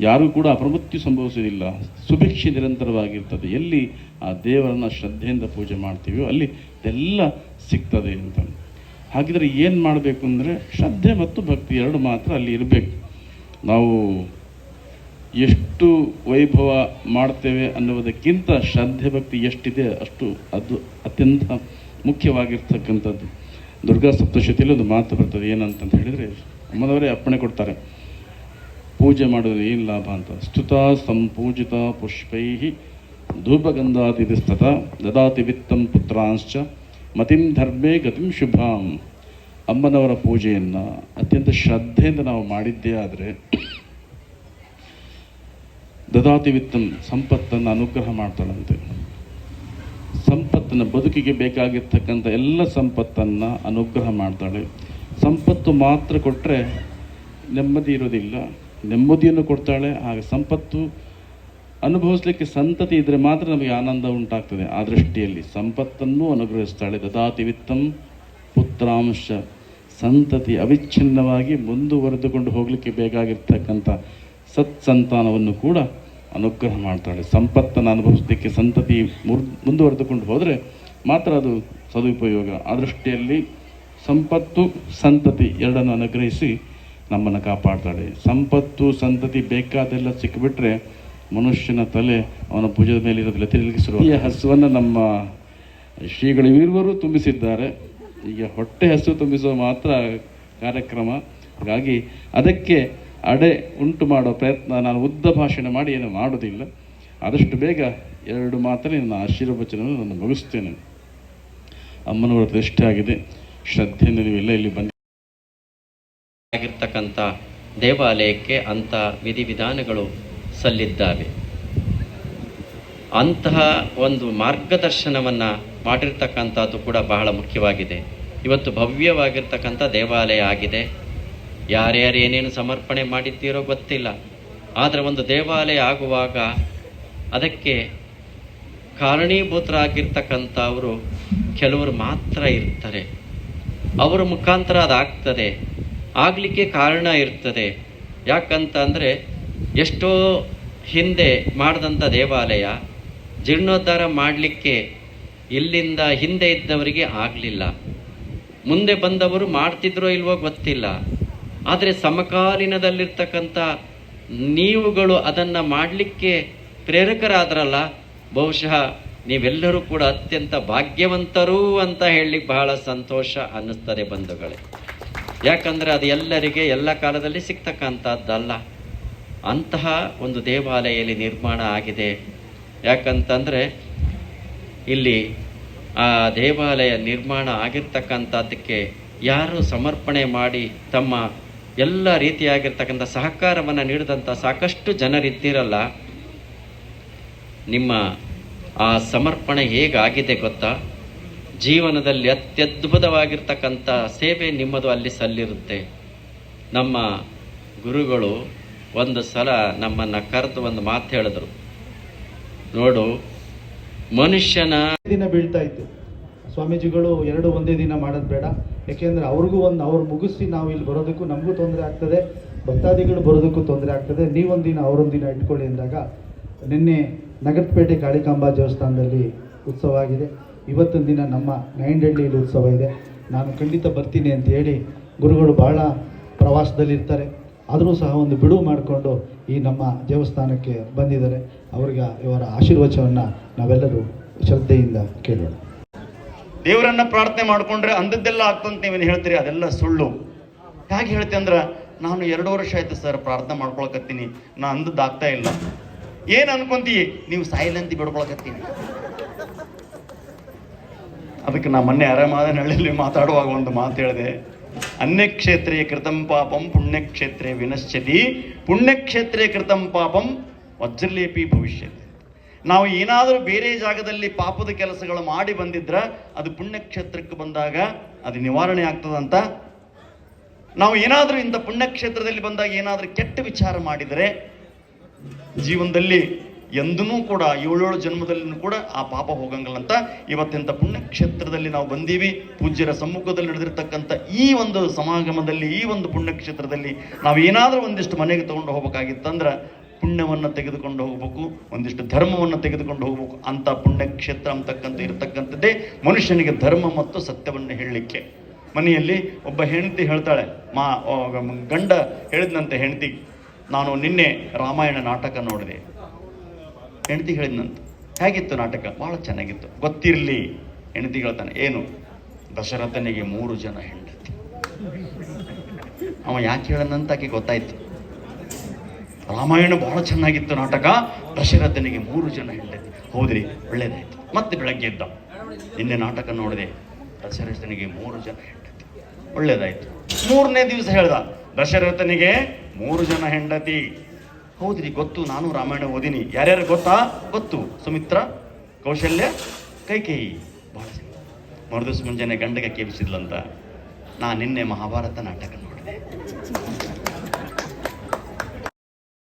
ಯಾರೂ ಕೂಡ ಅಪ್ರಮೃತ್ಯು ಸಂಭವಿಸುವುದಿಲ್ಲ. ಸುಭಿಕ್ಷೆ ನಿರಂತರವಾಗಿರ್ತದೆ. ಎಲ್ಲಿ ಆ ದೇವರನ್ನು ಶ್ರದ್ಧೆಯಿಂದ ಪೂಜೆ ಮಾಡ್ತೀವೋ ಅಲ್ಲಿ ಇದೆಲ್ಲ ಸಿಗ್ತದೆ ಅಂತ. ಹಾಗಿದ್ರೆ ಏನು ಮಾಡಬೇಕು ಅಂದರೆ ಶ್ರದ್ಧೆ ಮತ್ತು ಭಕ್ತಿ ಎರಡು ಮಾತ್ರ ಅಲ್ಲಿ ಇರಬೇಕು. ನಾವು ಎಷ್ಟು ವೈಭವ ಮಾಡ್ತೇವೆ ಅನ್ನುವುದಕ್ಕಿಂತ ಶ್ರದ್ಧೆ, ಭಕ್ತಿ ಎಷ್ಟಿದೆ ಅಷ್ಟು ಅದು ಅತ್ಯಂತ ಮುಖ್ಯವಾಗಿರ್ತಕ್ಕಂಥದ್ದು. ದುರ್ಗಾ ಸಪ್ತಶತಿಯಲ್ಲಿ ಒಂದು ಮಾತು ಬರ್ತದೆ ಏನಂತಂತ ಹೇಳಿದರೆ, ಅಮ್ಮನವರೇ ಅಪ್ಪಣೆ ಕೊಡ್ತಾರೆ. ಪೂಜೆ ಮಾಡೋದು ಏನು ಲಾಭ ಅಂತ? ಸ್ತುತ ಸಂಪೂಜಿತ ಪುಷ್ಪೈ ಧೂಪಗಂಧಾತಿಸ್ತತ ದದಾತಿ ವಿತ್ತಂ ಪುತ್ರಾಂಶ್ಚ ಮತಿಂ ಧರ್ಮೇ ಗತಿಂ ಶುಭಾಂ. ಅಮ್ಮನವರ ಪೂಜೆಯನ್ನು ಅತ್ಯಂತ ಶ್ರದ್ಧೆಯಿಂದ ನಾವು ಮಾಡಿದ್ದೇ ಆದರೆ ದದಾತಿ ವಿತ್ತಂ ಸಂಪತ್ತನ್ನು ಅನುಗ್ರಹ ಮಾಡ್ತಾಳಂತೆ. ಸಂಪತ್ತನ್ನು ಬದುಕಿಗೆ ಬೇಕಾಗಿರ್ತಕ್ಕಂಥ ಎಲ್ಲ ಸಂಪತ್ತನ್ನು ಅನುಗ್ರಹ ಮಾಡ್ತಾಳೆ. ಸಂಪತ್ತು ಮಾತ್ರ ಕೊಟ್ಟರೆ ನೆಮ್ಮದಿ ಇರೋದಿಲ್ಲ. ನೆಮ್ಮದಿಯನ್ನು ಕೊಡ್ತಾಳೆ ಹಾಗೆ ಸಂಪತ್ತು ಅನುಭವಿಸ್ಲಿಕ್ಕೆ ಸಂತತಿ ಇದ್ದರೆ ಮಾತ್ರ ನಮಗೆ ಆನಂದ ಉಂಟಾಗ್ತದೆ. ಆ ದೃಷ್ಟಿಯಲ್ಲಿ ಸಂಪತ್ತನ್ನು ಅನುಗ್ರಹಿಸ್ತಾಳೆ. ದದಾತಿ ವಿತ್ತಂ ಪುತ್ರಾಂಶ. ಸಂತತಿ ಅವಿಚ್ಛಿನ್ನವಾಗಿ ಮುಂದುವರೆದುಕೊಂಡು ಹೋಗಲಿಕ್ಕೆ ಬೇಕಾಗಿರ್ತಕ್ಕಂಥ ಸತ್ಸಂತಾನವನ್ನು ಕೂಡ ಅನುಗ್ರಹ ಮಾಡ್ತಾಳೆ. ಸಂಪತ್ತನ್ನು ಅನುಭವಿಸಲಿಕ್ಕೆ ಸಂತತಿ ಮುಂದುವರೆದುಕೊಂಡು ಹೋದರೆ ಮಾತ್ರ ಅದು ಸದುಪಯೋಗ. ಆ ದೃಷ್ಟಿಯಲ್ಲಿ ಸಂಪತ್ತು, ಸಂತತಿ ಎರಡನ್ನು ಅನುಗ್ರಹಿಸಿ ನಮ್ಮನ್ನು ಕಾಪಾಡ್ತಾಳೆ. ಸಂಪತ್ತು, ಸಂತತಿ ಬೇಕಾದೆಲ್ಲ ಸಿಕ್ಕಿಬಿಟ್ರೆ ಮನುಷ್ಯನ ತಲೆ ಅವನ ಭುಜದ ಮೇಲೆ ಇರೋದಿಲ್ಲ ತಿರುಗಿಸಿರುವ ಈ ಹಸುವನ್ನು ನಮ್ಮ ಶ್ರೀಗಳು ಇರುವರು ತುಂಬಿಸಿದ್ದಾರೆ. ಈಗ ಹೊಟ್ಟೆ ಹಸು ತುಂಬಿಸುವ ಮಾತ್ರ ಕಾರ್ಯಕ್ರಮ. ಹಾಗಾಗಿ ಅದಕ್ಕೆ ಅಡೆ ಉಂಟು ಮಾಡೋ ಪ್ರಯತ್ನ ನಾನು ಉದ್ದ ಭಾಷಣ ಮಾಡಿ ಏನು ಮಾಡೋದಿಲ್ಲ ಆದಷ್ಟು ಬೇಗ ಎರಡು ಮಾತ್ರ ನನ್ನ ಆಶೀರ್ವಚನವನ್ನು ನಾನು ಮುಗಿಸ್ತೇನೆ. ಅಮ್ಮನವರ ದೃಷ್ಟಿ ಆಗಿದೆ. ಶ್ರದ್ಧೆಯಿಂದ ನೀವೆಲ್ಲ ಇಲ್ಲಿ ಬಂದು ಆಗಿರ್ತಕ್ಕಂಥ ದೇವಾಲಯಕ್ಕೆ ಅಂಥ ವಿಧಿವಿಧಾನಗಳು ಸಲ್ಲಿದ್ದಾವೆ. ಅಂತಹ ಒಂದು ಮಾರ್ಗದರ್ಶನವನ್ನು ಮಾಡಿರ್ತಕ್ಕಂಥದ್ದು ಕೂಡ ಬಹಳ ಮುಖ್ಯವಾಗಿದೆ. ಇವತ್ತು ಭವ್ಯವಾಗಿರ್ತಕ್ಕಂಥ ದೇವಾಲಯ ಆಗಿದೆ. ಯಾರ್ಯಾರು ಏನೇನು ಸಮರ್ಪಣೆ ಮಾಡಿದ್ದೀರೋ ಗೊತ್ತಿಲ್ಲ. ಆದರೆ ಒಂದು ದೇವಾಲಯ ಆಗುವಾಗ ಅದಕ್ಕೆ ಕಾರಣೀಭೂತರಾಗಿರ್ತಕ್ಕಂಥವರು ಕೆಲವರು ಮಾತ್ರ ಇರ್ತಾರೆ. ಅವರ ಮುಖಾಂತರ ಅದಾಗ್ತದೆ. ಆಗಲಿಕ್ಕೆ ಕಾರಣ ಇರ್ತದೆ. ಯಾಕಂತ ಅಂದರೆ ಎಷ್ಟೋ ಹಿಂದೆ ಮಾಡಿದಂಥ ದೇವಾಲಯ ಜೀರ್ಣೋದ್ಧಾರ ಮಾಡಲಿಕ್ಕೆ ಇಲ್ಲಿಂದ ಹಿಂದೆ ಇದ್ದವರಿಗೆ ಆಗಲಿಲ್ಲ. ಮುಂದೆ ಬಂದವರು ಮಾಡ್ತಿದ್ರೋ ಇಲ್ವೋ ಗೊತ್ತಿಲ್ಲ. ಆದರೆ ಸಮಕಾಲೀನದಲ್ಲಿರ್ತಕ್ಕಂಥ ನೀವುಗಳು ಅದನ್ನು ಮಾಡಲಿಕ್ಕೆ ಪ್ರೇರಕರಾದ್ರಲ್ಲ, ಬಹುಶಃ ನೀವೆಲ್ಲರೂ ಕೂಡ ಅತ್ಯಂತ ಭಾಗ್ಯವಂತರು ಅಂತ ಹೇಳಲಿಕ್ಕೆ ಬಹಳ ಸಂತೋಷ ಅನ್ನಿಸ್ತದೆ ಬಂಧುಗಳೇ. ಯಾಕಂದರೆ ಅದು ಎಲ್ಲರಿಗೆ ಎಲ್ಲ ಕಾಲದಲ್ಲಿ ಸಿಗ್ತಕ್ಕಂಥದ್ದಲ್ಲ. ಅಂತಹ ಒಂದು ದೇವಾಲಯ ಇಲ್ಲಿ ನಿರ್ಮಾಣ ಆಗಿದೆ. ಯಾಕಂತಂದರೆ ಇಲ್ಲಿ ಆ ದೇವಾಲಯ ನಿರ್ಮಾಣ ಆಗಿರ್ತಕ್ಕಂಥದ್ದಕ್ಕೆ ಯಾರು ಸಮರ್ಪಣೆ ಮಾಡಿ ತಮ್ಮ ಎಲ್ಲ ರೀತಿಯಾಗಿರ್ತಕ್ಕಂಥ ಸಹಕಾರವನ್ನು ನೀಡಿದಂಥ ಸಾಕಷ್ಟು ಜನರಿದ್ದೀರಲ್ಲ ನಿಮ್ಮ ಆ ಸಮರ್ಪಣೆ ಹೇಗಾಗಿದೆ ಗೊತ್ತಾ? ಜೀವನದಲ್ಲಿ ಅತ್ಯದ್ಭುತವಾಗಿರ್ತಕ್ಕಂಥ ಸೇವೆ ನಿಮ್ಮದು ಅಲ್ಲಿ ಸಲ್ಲಿರುತ್ತೆ. ನಮ್ಮ ಗುರುಗಳು ಒಂದು ಸಲ ನಮ್ಮನ್ನು ಕರೆದು ಒಂದು ಮಾತು ಹೇಳಿದ್ರು. ನೋಡು, ಮನುಷ್ಯನ ದಿನ ಬೀಳ್ತಾ ಇತ್ತು. ಸ್ವಾಮೀಜಿಗಳು ಎರಡು ಒಂದೇ ದಿನ ಮಾಡೋದು ಬೇಡ. ಏಕೆಂದರೆ ಅವ್ರಿಗೂ ಒಂದು ಅವ್ರು ಮುಗಿಸಿ ನಾವು ಇಲ್ಲಿ ಬರೋದಕ್ಕೂ ನಮಗೂ ತೊಂದರೆ ಆಗ್ತದೆ, ಭಕ್ತಾದಿಗಳು ಬರೋದಕ್ಕೂ ತೊಂದರೆ ಆಗ್ತದೆ. ನೀವೊಂದಿನ ಅವರೊಂದಿನ ಇಟ್ಕೊಳ್ಳಿ ಅಂದಾಗ ನಿನ್ನೆ ನಗರಪೇಟೆ ಕಾಳಿಕಾಂಬಾ ದೇವಸ್ಥಾನದಲ್ಲಿ ಉತ್ಸವ ಆಗಿದೆ. ಇವತ್ತಿನ ದಿನ ನಮ್ಮ ನೈಂಡಳ್ಳಿಯಲ್ಲಿ ಉತ್ಸವ ಇದೆ. ನಾನು ಖಂಡಿತ ಬರ್ತೀನಿ ಅಂತ ಹೇಳಿ ಗುರುಗಳು ಭಾಳ ಪ್ರವಾಸದಲ್ಲಿರ್ತಾರೆ ಆದರೂ ಸಹ ಒಂದು ಬಿಡುವು ಮಾಡಿಕೊಂಡು ಈ ನಮ್ಮ ದೇವಸ್ಥಾನಕ್ಕೆ ಬಂದಿದ್ದಾರೆ. ಅವ್ರಿಗೆ ಇವರ ಆಶೀರ್ವಚನವನ್ನು ನಾವೆಲ್ಲರೂ ಶ್ರದ್ಧೆಯಿಂದ ಕೇಳೋಣ. ದೇವರನ್ನು ಪ್ರಾರ್ಥನೆ ಮಾಡಿಕೊಂಡ್ರೆ ಅಂದದ್ದೆಲ್ಲ ಆಗ್ತಂತ ನೀವೇನು ಹೇಳ್ತೀರಿ? ಅದೆಲ್ಲ ಸುಳ್ಳು. ಹೇಗೆ ಹೇಳ್ತೀನಿ ಅಂದ್ರೆ, ನಾನು ಎರಡು ವರ್ಷ ಆಯ್ತು ಸರ್ ಪ್ರಾರ್ಥನೆ ಮಾಡ್ಕೊಳಕತ್ತೀನಿ. ನಾ ಅಂದದ್ದು ಆಗ್ತಾ ಇಲ್ಲ. ಏನು ಅನ್ಕೊಂತೀವಿ ನೀವು ಸಾಯಿಲಂತಿ ಬಿಡ್ಕೊಳಕತ್ತೀನಿ. ಅದಕ್ಕೆ ನಾ ಮೊನ್ನೆ ಅರಮಾದನಹಳ್ಳಿಯಲ್ಲಿ ಮಾತಾಡುವಾಗ ಒಂದು ಮಾತು ಹೇಳಿದೆ. ಅನ್ಯಕ್ಷೇತ್ರೇ ಕೃತಂ ಪಾಪಂ ಪುಣ್ಯಕ್ಷೇತ್ರೇ ವಿನಶ್ಯತಿ, ಪುಣ್ಯಕ್ಷೇತ್ರೇ ಕೃತಂ ಪಾಪಂ ವಜ್ರಲೇಪಿ ಭವಿಷ್ಯತಿ. ನಾವು ಏನಾದರೂ ಬೇರೆ ಜಾಗದಲ್ಲಿ ಪಾಪದ ಕೆಲಸಗಳು ಮಾಡಿ ಬಂದಿದ್ರ ಅದು ಪುಣ್ಯಕ್ಷೇತ್ರಕ್ಕೆ ಬಂದಾಗ ಅದು ನಿವಾರಣೆ ಆಗ್ತದಂತ ನಾವು ಏನಾದರೂ ಇಂಥ ಪುಣ್ಯಕ್ಷೇತ್ರದಲ್ಲಿ ಬಂದಾಗ ಏನಾದರೂ ಕೆಟ್ಟ ವಿಚಾರ ಮಾಡಿದರೆ, ಜೀವನದಲ್ಲಿ ಎಂದೂ ಕೂಡ ಏಳೇಳು ಜನ್ಮದಲ್ಲಿನೂ ಕೂಡ ಆ ಪಾಪ ಹೋಗಂಗಿಲ್ಲ ಅಂತ ಇವತ್ತಿಂಥ ಪುಣ್ಯಕ್ಷೇತ್ರದಲ್ಲಿ ನಾವು ಬಂದೀವಿ. ಪೂಜ್ಯರ ಸಮ್ಮುಖದಲ್ಲಿ ನಡೆದಿರ್ತಕ್ಕಂಥ ಈ ಒಂದು ಸಮಾಗಮದಲ್ಲಿ, ಈ ಒಂದು ಪುಣ್ಯಕ್ಷೇತ್ರದಲ್ಲಿ ನಾವು ಏನಾದರೂ ಒಂದಿಷ್ಟು ಮನೆಗೆ ತಗೊಂಡು ಹೋಗ್ಬೇಕಾಗಿತ್ತಂದ್ರೆ ಪುಣ್ಯವನ್ನು ತೆಗೆದುಕೊಂಡು ಹೋಗಬೇಕು, ಒಂದಿಷ್ಟು ಧರ್ಮವನ್ನು ತೆಗೆದುಕೊಂಡು ಹೋಗಬೇಕು. ಅಂತ ಪುಣ್ಯಕ್ಷೇತ್ರ ಅಂತಕ್ಕಂಥ ಇರತಕ್ಕಂಥದ್ದೇ ಮನುಷ್ಯನಿಗೆ ಧರ್ಮ ಮತ್ತು ಸತ್ಯವನ್ನು ಹೇಳಲಿಕ್ಕೆ. ಮನೆಯಲ್ಲಿ ಒಬ್ಬ ಹೆಂಡತಿ ಹೇಳ್ತಾಳೆ, ಮಾ ಗಂಡ ಹೇಳಿದಂತೆ ಹೆಂಡತಿ, ನಾನು ನಿನ್ನೆ ರಾಮಾಯಣ ನಾಟಕ ನೋಡಿದೆ. ಹೆಂಡತಿ ಹೇಳಿದ್ನಂತ ಹೇಗಿತ್ತು ನಾಟಕ? ಬಹಳ ಚೆನ್ನಾಗಿತ್ತು. ಗೊತ್ತಿರಲಿ. ಹೆಂಡತಿ ಹೇಳ್ತಾನೆ ಏನು? ದಶರಥನಿಗೆ ಮೂರು ಜನ ಹೆಂಡತಿ. ಅವ ಯಾಕೆ ಹೇಳನಂತ ಆಕೆ ಗೊತ್ತಾಯ್ತು. ರಾಮಾಯಣ ಬಹಳ ಚೆನ್ನಾಗಿತ್ತು ನಾಟಕ. ದಶರಥನಿಗೆ ಮೂರು ಜನ ಹೆಂಡತಿ. ಹೌದ್ರಿ, ಒಳ್ಳೇದಾಯ್ತು. ಮತ್ತೆ ಬೆಳಗ್ಗೆ ಎದ್ದ. ನಿನ್ನೆ ನಾಟಕ ನೋಡಿದೆ. ದಶರಥನಿಗೆ ಮೂರು ಜನ ಹೆಂಡತಿ. ಒಳ್ಳೇದಾಯ್ತು. ಮೂರನೇ ದಿವಸ ಹೇಳ್ದ. ದಶರಥನಿಗೆ ಮೂರು ಜನ ಹೆಂಡತಿ. ಹೌದ್ರಿ, ಗೊತ್ತು. ನಾನು ರಾಮಾಯಣ ಓದಿನಿ. ಯಾರ್ಯಾರು ಗೊತ್ತಾ? ಗೊತ್ತು. ಸುಮಿತ್ರ, ಕೌಶಲ್ಯ, ಕೈಕೇಯಿ. ಬಹಳ ಮರುದಿವಸ ಮುಂಜಾನೆ ಗಂಡಗೆ ಕೇಳಿಸಿದ್ಲಂತ ನಾ ನಿನ್ನೆ ಮಹಾಭಾರತ ನಾಟಕ ನೋಡಿದೆ.